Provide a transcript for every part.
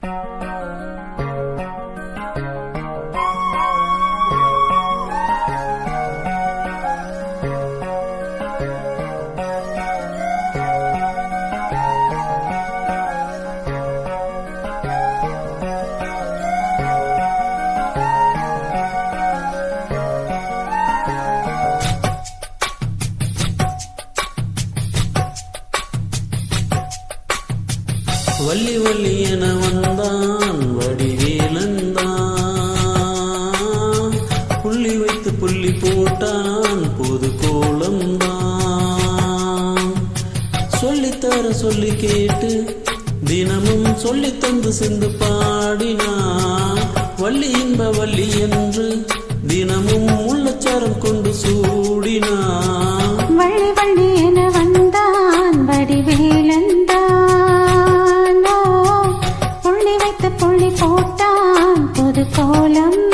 Música Valli Valli என வந்தான் வடிவேலந்தான். புள்ளி வைத்து புள்ளி போட்டான் பொது கோலம்தான் சொல்லித்தர சொல்லி கேட்டு தினமும் சொல்லி தந்து சிந்து பாடினான். வள்ளி இன்ப வள்ளி என்று தினமும் உள்ளச்சாரம் கொண்டு சூடினான். வள்ளி வள்ளி கோலம்தான்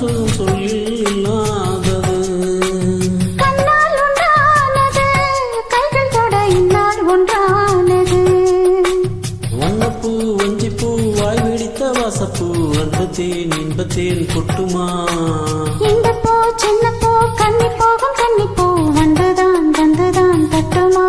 காதல் சொல்லும் சொல்லில் இல்லாதது கண்ணால் ஒன்றானது கைகள் தொட இந்நாள் ஒன்றானது. வண்ணப்பூ வஞ்சிப்பூ வாய் வெடித்த வாசப்பூ அன்பத்தேன் இன்பத்தேன் கொட்டுமா? இந்த போ சின்ன போ கண்ணி போகும் கண்ணி போ வந்துதான் வந்துதான் தட்டுமா?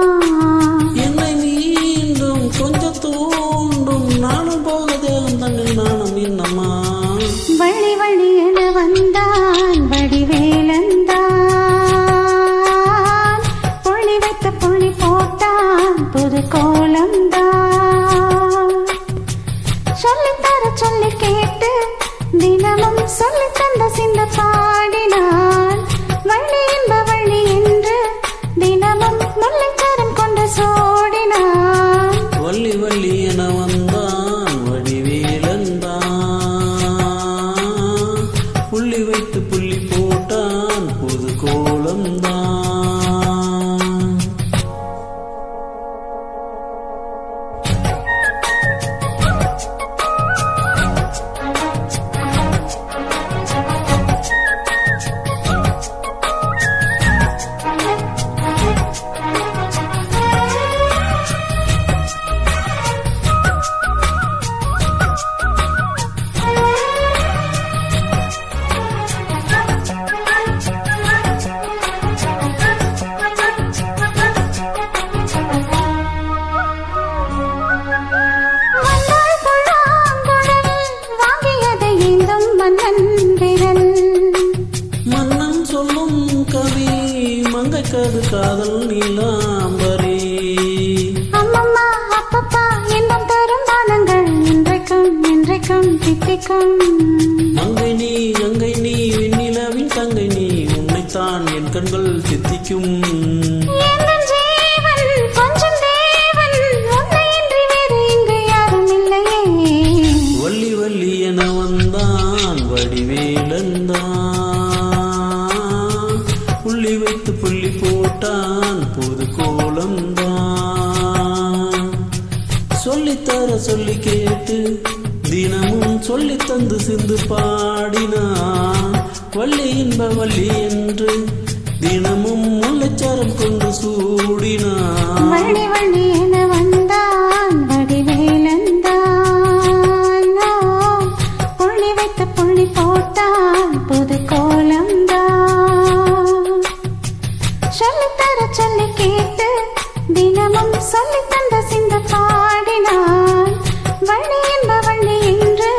சொல்லு தந்த சிந்த பாடினான் வள்ளி என்ப வள்ளி என்று தினமும் முல்லைச்சரம் கொண்டு சோடினான் வள்ளி வள்ளி என வந்தான் வடிவேலந்தான் புள்ளி வைத்து மங்கைக்கது காதல் நீலாம்பரி. அம்மம்மா, அப்பப்பா, இன்பம் தரும் பானங்கள் இன்றைக்கும் இன்றைக்கும் தித்திக்கும். மங்கை நீ கங்கை நீ வெண்ணிலவின் தங்கை நீ உன்னைத்தான் என் கண்கள் இல்லையே. வள்ளி வள்ளி என வந்தான் வடிவேலந்தான் சொல்லித்தர சொல்லி கேட்டு தினமும் சொல்லி தந்து சிந்து பாடினான். வள்ளி இன்ப வள்ளி என்று தினமும் முல்லைச்சாரம் கொண்டு சூடினான். வள்ளி வள்ளி என வந்தான் வடிவேலந்தான் ஓ, புள்ளி வைத்த புள்ளி போட்டான் புது கோலம்தான் சொல்லித்தர சொல்லி கேட்டு தினமும் சொல்லி தந்த சிந்த பாடினான் வள்ளி என்ப வள்ளி என்று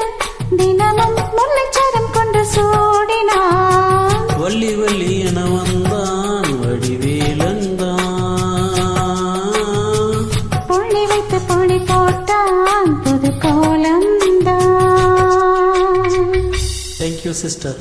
தினமும் முல்லைச்சரம் கொண்டு சூடினான். வள்ளி வள்ளி என வந்தான் வடிவேலந்தான் புள்ளி வைத்து புள்ளி போட்டான் புது கோலம்தான் தேங்க்யூ சிஸ்டர்